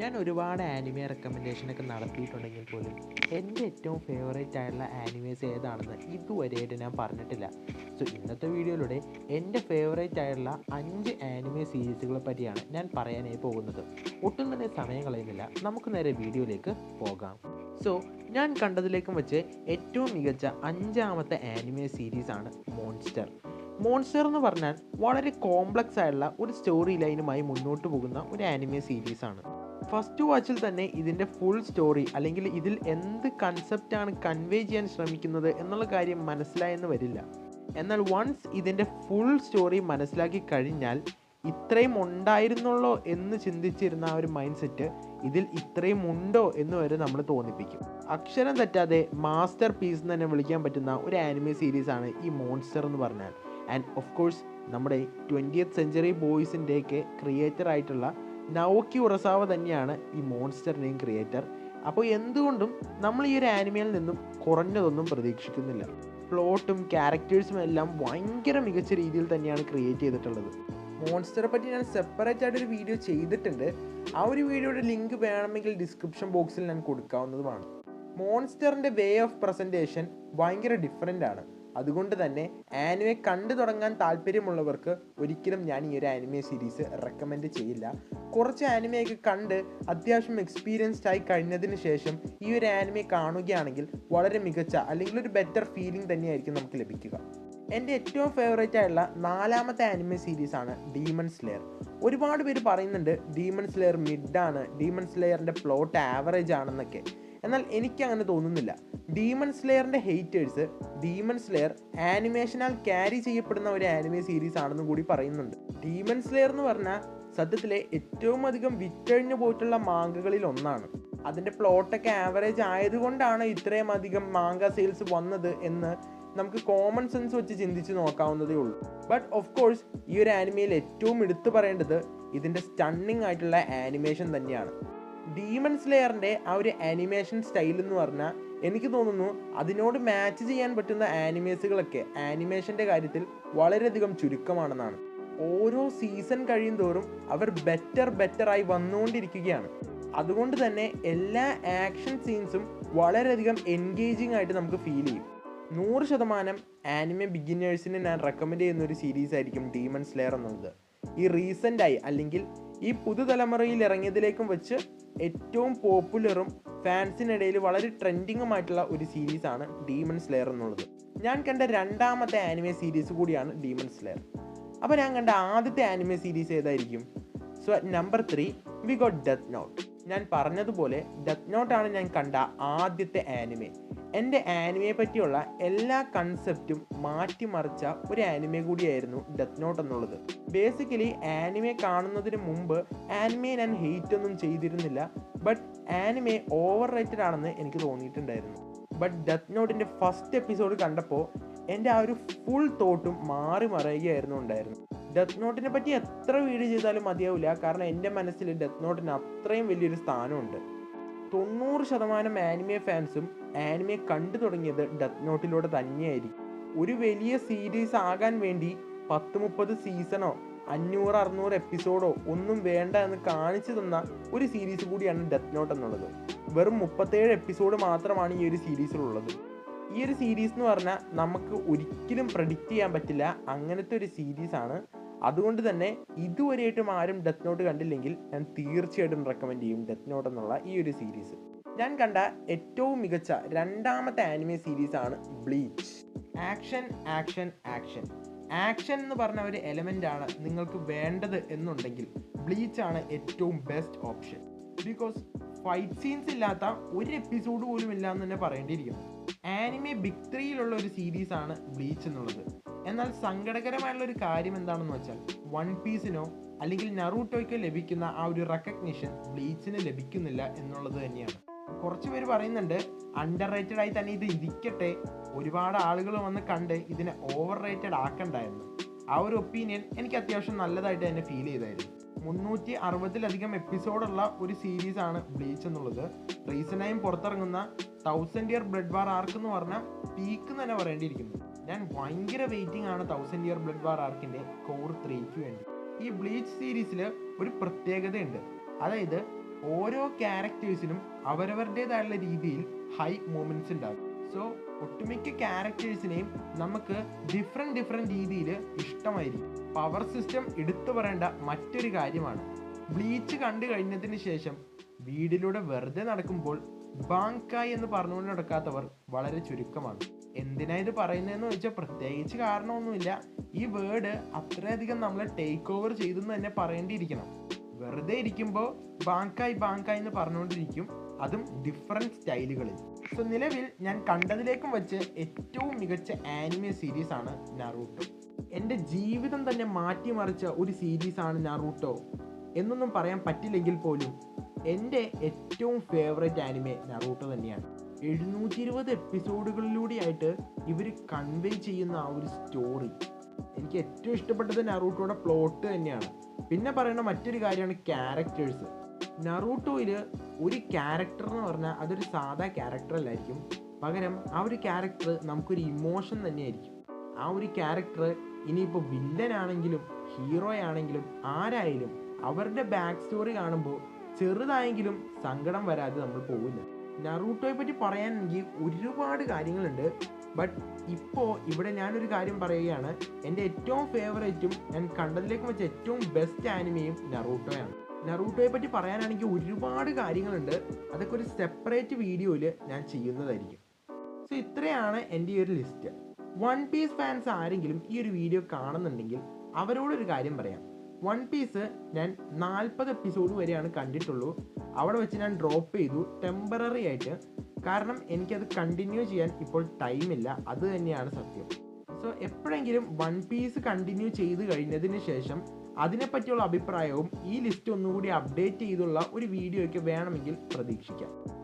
ഞാൻ ഒരുപാട് ആനിമെ റെക്കമെൻഡേഷനൊക്കെ നടത്തിയിട്ടുണ്ടെങ്കിൽ പോലും എന്റെ ഏറ്റവും ഫേവറേറ്റ് ആയിട്ടുള്ള ആനിമേസ് ഏതാണെന്ന് ഇതുവരെയായിട്ട് ഞാൻ പറഞ്ഞിട്ടില്ല. സോ ഇന്നത്തെ വീഡിയോയിലൂടെ എന്റെ ഫേവറേറ്റ് ആയിട്ടുള്ള അഞ്ച് ആനിമെ സീരീസുകളെ പറ്റിയാണ് ഞാൻ പറയാനായി പോകുന്നത്. ഒട്ടും തന്നെ സമയം കളയുന്നില്ല. നമുക്ക് നേരെ വീഡിയോയിലേക്ക് പോകാം. സോ ഞാൻ കണ്ടതിലേക്കും വെച്ച് ഏറ്റവും മികച്ച അഞ്ചാമത്തെ ആനിമെ സീരീസാണ് മോൺസ്റ്റർ മോൺസ്റ്റർ എന്ന് പറഞ്ഞാൽ വളരെ കോംപ്ലക്സ് ആയിട്ടുള്ള ഒരു സ്റ്റോറി ലൈനുമായി മുന്നോട്ട് പോകുന്ന ഒരു ആനിമെ സീരീസാണ് ഫസ്റ്റ് വാച്ചിൽ തന്നെ ഇതിന്റെ ഫുൾ സ്റ്റോറി അല്ലെങ്കിൽ ഇതിൽ എന്ത് കൺസെപ്റ്റാണ് കൺവേ ചെയ്യാൻ ശ്രമിക്കുന്നത് എന്നുള്ള കാര്യം മനസ്സിലായെന്ന് വരില്ല. എന്നാൽ വൺസ് ഇതിന്റെ ഫുൾ സ്റ്റോറി മനസ്സിലാക്കി കഴിഞ്ഞാൽ ഇത്രയും ഉണ്ടായിരുന്നുള്ളോ എന്ന് ചിന്തിച്ചിരുന്ന ആ ഒരു മൈൻഡ് സെറ്റ് ഇതിൽ ഇത്രയും ഉണ്ടോ എന്ന് വരെ നമ്മൾ തോന്നിപ്പിക്കും. അക്ഷരം തെറ്റാതെ മാസ്റ്റർ പീസ് എന്ന് തന്നെ വിളിക്കാൻ പറ്റുന്ന ഒരു ആനിമെ സീരീസാണ് ഈ മോൺസ്റ്റർ എന്ന് പറഞ്ഞാൽ. ആൻഡ് ഓഫ് കോഴ്സ് നമ്മുടെ ട്വന്റിയത്ത് സെഞ്ചുറി ബോയ്സിന്റെയൊക്കെ ക്രിയേറ്റർ ആയിട്ടുള്ള നവോക്കി ഉറസാവ തന്നെയാണ് ഈ മോൺസ്റ്ററിന്റെയും ക്രിയേറ്റർ അപ്പോൾ എന്തുകൊണ്ടും നമ്മൾ ഈ ഒരു ആനിമയിൽ നിന്നും കുറഞ്ഞതൊന്നും പ്രതീക്ഷിക്കുന്നില്ല. പ്ലോട്ടും ക്യാരക്ടേഴ്സും എല്ലാം ഭയങ്കര മികച്ച രീതിയിൽ തന്നെയാണ് ക്രിയേറ്റ് ചെയ്തിട്ടുള്ളത്. മോൺസ്റ്ററെ പറ്റി ഞാൻ സെപ്പറേറ്റ് ആയിട്ടൊരു വീഡിയോ ചെയ്തിട്ടുണ്ട്. ആ ഒരു വീഡിയോയുടെ ലിങ്ക് വേണമെങ്കിൽ ഡിസ്ക്രിപ്ഷൻ ബോക്സിൽ ഞാൻ കൊടുക്കാവുന്നതുമാണ്. മോൺസ്റ്ററിന്റെ വേ ഓഫ് പ്രസന്റേഷൻ ഭയങ്കര ഡിഫറെന്റ് ആണ്. അതുകൊണ്ട് തന്നെ ആനിമെ കണ്ടു തുടങ്ങാൻ താല്പര്യമുള്ളവർക്ക് ഒരിക്കലും ഞാൻ ഈ ഒരു ആനിമെ സീരീസ് റെക്കമെൻഡ് ചെയ്യില്ല. കുറച്ച് ആനിമയൊക്കെ കണ്ട് അത്യാവശ്യം എക്സ്പീരിയൻസ്ഡ് ആയി കഴിഞ്ഞതിന് ശേഷം ഈ ഒരു ആനിമെ കാണുകയാണെങ്കിൽ വളരെ മികച്ച അല്ലെങ്കിൽ ഒരു ബെറ്റർ ഫീലിംഗ് തന്നെയായിരിക്കും നമുക്ക് ലഭിക്കുക. എന്റെ ഏറ്റവും ഫേവറേറ്റ് ആയിട്ടുള്ള നാലാമത്തെ ആനിമെ സീരീസാണ് ഡീമൺ സ്ലെയർ ഒരുപാട് പേര് പറയുന്നുണ്ട് ഡീമൺ സ്ലെയർ മിഡാണ് ഡീമൺ സ്ലെയറിന്റെ പ്ലോട്ട് ആവറേജ് ആണെന്നൊക്കെ. എന്നാൽ എനിക്ക് അങ്ങനെ തോന്നുന്നില്ല. ഡീമൺ സ്ലെയറിന്റെ ഹെയ്റ്റേഴ്സ് ഡീമൺ സ്ലെയർ ആനിമേഷനാൽ ക്യാരി ചെയ്യപ്പെടുന്ന ഒരു ആനിമേ സീരീസ് ആണെന്ന് കൂടി പറയുന്നുണ്ട്. ഡീമൺ സ്ലെയർ എന്ന് പറഞ്ഞാൽ സത്യത്തിലെ ഏറ്റവും അധികം വിറ്റഴിഞ്ഞു പോയിട്ടുള്ള മാങ്കകളിൽ ഒന്നാണ്. അതിന്റെ പ്ലോട്ടൊക്കെ ആവറേജ് ആയതുകൊണ്ടാണ് ഇത്രയും അധികം മാങ്ക സെയിൽസ് വന്നത് എന്ന് നമുക്ക് കോമൺ സെൻസ് വെച്ച് ചിന്തിച്ച് നോക്കാവുന്നതേ ഉള്ളൂ. ബട്ട് ഓഫ് കോഴ്സ് ഈ ഒരു ആനിമയിൽ ഏറ്റവും എടുത്തു പറയേണ്ടത് ഇതിന്റെ സ്റ്റണ്ണിങ് ആയിട്ടുള്ള ആനിമേഷൻ തന്നെയാണ്. ഡീമൺ സ്ലെയറിന്റെ ആ ഒരു ആനിമേഷൻ സ്റ്റൈൽ എന്ന് പറഞ്ഞാൽ എനിക്ക് തോന്നുന്നു അതിനോട് മാച്ച് ചെയ്യാൻ പറ്റുന്ന ആനിമേസുകളൊക്കെ ആനിമേഷന്റെ കാര്യത്തിൽ വളരെയധികം ചുരുക്കമാണെന്നാണ്. ഓരോ സീസൺ കഴിയും തോറും അവർ ബെറ്റർ ബെറ്ററായി വന്നുകൊണ്ടിരിക്കുകയാണ്. അതുകൊണ്ട് തന്നെ എല്ലാ ആക്ഷൻ സീൻസും വളരെയധികം എൻഗേജിങ് ആയിട്ട് നമുക്ക് ഫീൽ ചെയ്യും. നൂറ് ശതമാനം ആനിമെ ബിഗിനേഴ്സിന് ഞാൻ റെക്കമെൻഡ് ചെയ്യുന്ന ഒരു സീരീസ് ആയിരിക്കും ഡീമൺ സ്ലെയർ എന്നുള്ളത്. ഈ റീസെന്റായി അല്ലെങ്കിൽ ഈ പുതുതലമുറയിൽ ഇറങ്ങിയതിലേക്കും വെച്ച് ഏറ്റവും പോപ്പുലറും ഫാൻസിനിടയിൽ വളരെ ട്രെൻഡിങ്ങുമായിട്ടുള്ള ഒരു സീരീസാണ് ഡീമൺ സ്ലെയർ എന്നുള്ളത്. ഞാൻ കണ്ട രണ്ടാമത്തെ ആനിമെ സീരീസ് കൂടിയാണ് ഡീമൺ സ്ലെയർ അപ്പോൾ ഞാൻ കണ്ട ആദ്യത്തെ ആനിമെ സീരീസ് ഏതായിരിക്കും? So number three we got death note ഞാൻ പറഞ്ഞതുപോലെ ഡെത്ത് നോട്ടാണ് ഞാൻ കണ്ട ആദ്യത്തെ ആനിമെ എന്റെ ആനിമയെ പറ്റിയുള്ള എല്ലാ കൺസെപ്റ്റും മാറ്റിമറിച്ച ഒരു ആനിമെ കൂടിയായിരുന്നു ഡെത്ത് നോട്ട് എന്നുള്ളത്. ബേസിക്കലി ആനിമെ കാണുന്നതിന് മുമ്പ് ആനിമയെ ഞാൻ ഹെയ്റ്റ് ഒന്നും ചെയ്തിരുന്നില്ല ബട്ട് ആനിമെ ഓവർ റേറ്റഡ് ആണെന്ന് എനിക്ക് തോന്നിയിട്ടുണ്ടായിരുന്നു. ബട്ട് ഡെത്ത് നോട്ടിന്റെ ഫസ്റ്റ് എപ്പിസോഡ് കണ്ടപ്പോൾ എന്റെ ആ ഒരു ഫുൾ തോട്ടും മാറി മറയുകയായിരുന്നു ഉണ്ടായിരുന്നു. ഡെത്ത് നോട്ടിനെ പറ്റി എത്ര വീഡിയോ ചെയ്താലും മതിയാവില്ല കാരണം എന്റെ മനസ്സിൽ ഡെത്ത് നോട്ടിന് അത്രയും വലിയൊരു സ്ഥാനമുണ്ട്. തൊണ്ണൂറ് ശതമാനം ആനിമെ ഫാൻസും ആനിമെ കണ്ടു തുടങ്ങിയത് ഡെത്ത് നോട്ടിലൂടെ തന്നെയായിരിക്കും. ഒരു വലിയ സീരീസ് ആകാൻ വേണ്ടി പത്ത് മുപ്പത് സീസണോ അഞ്ഞൂറ് അറുന്നൂറ് എപ്പിസോഡോ ഒന്നും വേണ്ട എന്ന് കാണിച്ചു തന്ന ഒരു സീരീസ് കൂടിയാണ് ഡെത്ത് നോട്ട് എന്നുള്ളത്. വെറും മുപ്പത്തേഴ് എപ്പിസോഡ് മാത്രമാണ് ഈ ഒരു സീരീസിലുള്ളത് ഈ ഒരു സീരീസ് എന്ന് പറഞ്ഞാൽ നമുക്ക് ഒരിക്കലും പ്രഡിക്റ്റ് ചെയ്യാൻ പറ്റില്ല. അങ്ങനത്തെ ഒരു സീരീസാണ് അതുകൊണ്ട് തന്നെ ഇതുവരെയായിട്ടും ആരും ഡെത്ത് നോട്ട് കണ്ടില്ലെങ്കിൽ ഞാൻ തീർച്ചയായിട്ടും റെക്കമെൻഡ് ചെയ്യും ഡെത്ത് നോട്ട് എന്നുള്ള ഈ ഒരു സീരീസ് ഞാൻ കണ്ട ഏറ്റവും മികച്ച രണ്ടാമത്തെ anime സീരീസാണ് Bleach action action action action എന്ന് പറഞ്ഞ ഒരു എലമെന്റ് ആണ് നിങ്ങൾക്ക് വേണ്ടത് എന്നുണ്ടെങ്കിൽ ബ്ലീച്ച് ആണ് ഏറ്റവും best option because fight scenes ഇല്ലാത്ത ഒരു എപ്പിസോഡ് പോലും ഇല്ല എന്ന് തന്നെ പറയേണ്ടിയിരിക്കും ആനിമെ ബിഗ് ത്രീയിലുള്ള ഒരു സീരീസ് ആണ് ബ്ലീച്ച് എന്നുള്ളത്. എന്നാൽ സങ്കടകരമായുള്ള ഒരു കാര്യം എന്താണെന്ന് വെച്ചാൽ വൺ പീസിനോ അല്ലെങ്കിൽ നറൂട്ടോയ്ക്കോ ലഭിക്കുന്ന ആ ഒരു റെക്കഗ്നീഷൻ ബ്ലീച്ചിന് ലഭിക്കുന്നില്ല എന്നുള്ളത് തന്നെയാണ്. കുറച്ച് പേര് പറയുന്നുണ്ട് അണ്ടർ റേറ്റഡ് ആയി തന്നെ ഇത് ഇരിക്കട്ടെ. ഒരുപാട് ആളുകൾ വന്ന് കണ്ട് ഇതിനെ ഓവർ റേറ്റഡ് ആക്കണ്ടായിരുന്നു ആ ഒരു ഒപ്പീനിയൻ എനിക്ക് അത്യാവശ്യം നല്ലതായിട്ട് തന്നെ ഫീൽ ചെയ്തായിരുന്നു. മുന്നൂറ്റി അറുപതിലധികം എപ്പിസോഡുള്ള ഒരു സീരീസാണ് ബ്ലീച്ച് എന്നുള്ളത്. റീസെന്റായും പുറത്തിറങ്ങുന്ന thousand year blood war arc എന്ന് പറഞ്ഞാൽ പീക്ക് എന്ന് തന്നെ പറയേണ്ടിയിരിക്കുന്നു. ഞാൻ ഭയങ്കര വെയിറ്റിംഗ് ആണ് തൗസൻഡ് ഇയർ ബ്ലഡ് വാർ ആർക്കിന്റെ കോർ ത്രീക്ക് വേണ്ടി. ഈ ബ്ലീച്ച് സീരീസിൽ ഒരു പ്രത്യേകതയുണ്ട്. അതായത് ഓരോ ക്യാരക്ടേഴ്സിനും അവരവരുടേതായുള്ള രീതിയിൽ ഹൈ മൂമെന്റ്സ് ഉണ്ടാകും. സോ ഒട്ടുമിക്ക ക്യാരക്ടേഴ്സിനെയും നമുക്ക് ഡിഫറെന്റ് ഡിഫറെന്റ് രീതിയിൽ ഇഷ്ടമായിരിക്കും. പവർ സിസ്റ്റം എടുത്തു പറയേണ്ട മറ്റൊരു കാര്യമാണ്. ബ്ലീച്ച് കണ്ടു കഴിഞ്ഞതിന് ശേഷം വീടിലൂടെ വെറുതെ നടക്കുമ്പോൾ ബാങ്കായ് എന്ന് പറഞ്ഞുകൊണ്ട് നടക്കാത്തവർ വളരെ ചുരുക്കമാണ്. എന്തിനാ ഇത് പറയുന്നതെന്ന് വെച്ചാൽ പ്രത്യേകിച്ച് കാരണമൊന്നുമില്ല. ഈ വേർഡ് അത്രയധികം നമ്മളെ ടേക്ക് ഓവർ ചെയ്തെന്ന് തന്നെ പറയേണ്ടിയിരിക്കണം. വെറുതെ ഇരിക്കുമ്പോൾ ബാങ്കായി ബാങ്കായി എന്ന് പറഞ്ഞുകൊണ്ടിരിക്കും അതും ഡിഫറെന്റ് സ്റ്റൈലുകളിൽ സോ നിലവിൽ ഞാൻ കണ്ടതിലേക്കും വെച്ച് ഏറ്റവും മികച്ച ആനിമെ സീരീസ് ആണ് നറൂട്ടോ എന്റെ ജീവിതം തന്നെ മാറ്റിമറിച്ച ഒരു സീരീസ് ആണ് നറൂട്ടോ എന്നൊന്നും പറയാൻ പറ്റില്ലെങ്കിൽ പോലും എന്റെ ഏറ്റവും ഫേവറേറ്റ് ആനിമെ നറൂട്ടോ തന്നെയാണ്. എഴുന്നൂറ്റി ഇരുപത് എപ്പിസോഡുകളിലൂടെയായിട്ട് ഇവർ കൺവേ ചെയ്യുന്ന ആ ഒരു സ്റ്റോറി എനിക്ക് ഏറ്റവും ഇഷ്ടപ്പെട്ടത് നറൂട്ടോയുടെ പ്ലോട്ട് തന്നെയാണ്. പിന്നെ പറയുന്ന മറ്റൊരു കാര്യമാണ് ക്യാരക്ടേഴ്സ് നറൂട്ടോയിൽ ഒരു ക്യാരക്ടർ എന്ന് പറഞ്ഞാൽ അതൊരു സാധാ ക്യാരക്ടർ അല്ലായിരിക്കും. പകരം ആ ഒരു ക്യാരക്ടർ നമുക്കൊരു ഇമോഷൻ തന്നെയായിരിക്കും. ആ ഒരു ക്യാരക്ടർ ഇനിയിപ്പോൾ വില്ലനാണെങ്കിലും ഹീറോ ആണെങ്കിലും ആരായാലും അവരുടെ ബാക്ക് സ്റ്റോറി കാണുമ്പോൾ ചെറുതായെങ്കിലും സങ്കടം വരാതെ നമ്മൾ പോവില്ല. നറൂട്ടോയെ പറ്റി പറയാനെങ്കിൽ ഒരുപാട് കാര്യങ്ങളുണ്ട്. ബട്ട് ഇപ്പോൾ ഇവിടെ ഞാനൊരു കാര്യം പറയുകയാണ്. എന്റെ ഏറ്റവും ഫേവറേറ്റും ഞാൻ കണ്ടതിലേക്ക് വെച്ച ഏറ്റവും ബെസ്റ്റ് ആനിമയും നറൂട്ടോയാണ്. നറൂട്ടോയെ പറ്റി പറയാനാണെങ്കിൽ ഒരുപാട് കാര്യങ്ങളുണ്ട്. അതൊക്കെ ഒരു സെപ്പറേറ്റ് വീഡിയോയിൽ ഞാൻ ചെയ്യുന്നതായിരിക്കും. സോ ഇത്രയാണ് എന്റെ ഈ ഒരു ലിസ്റ്റ് വൺ പീസ് ഫാൻസ് ആരെങ്കിലും ഈ ഒരു വീഡിയോ കാണുന്നുണ്ടെങ്കിൽ അവരോടൊരു കാര്യം പറയാം. വൺ പീസ് ഞാൻ നാൽപ്പത് എപ്പിസോഡ് വരെയാണ് കണ്ടിട്ടുള്ളൂ. അവിടെ വെച്ച് ഞാൻ ഡ്രോപ്പ് ചെയ്തു ടെമ്പററി ആയിട്ട്. കാരണം എനിക്കത് കണ്ടിന്യൂ ചെയ്യാൻ ഇപ്പോൾ ടൈമില്ല അത് തന്നെയാണ് സത്യം. സോ എപ്പോഴെങ്കിലും വൺ പീസ് കണ്ടിന്യൂ ചെയ്ത് കഴിഞ്ഞതിന് ശേഷം അതിനെപ്പറ്റിയുള്ള അഭിപ്രായവും ഈ ലിസ്റ്റ് ഒന്നുകൂടി അപ്ഡേറ്റ് ചെയ്തുള്ള ഒരു വീഡിയോയ്ക്ക് വേണമെങ്കിൽ പ്രതീക്ഷിക്കാം.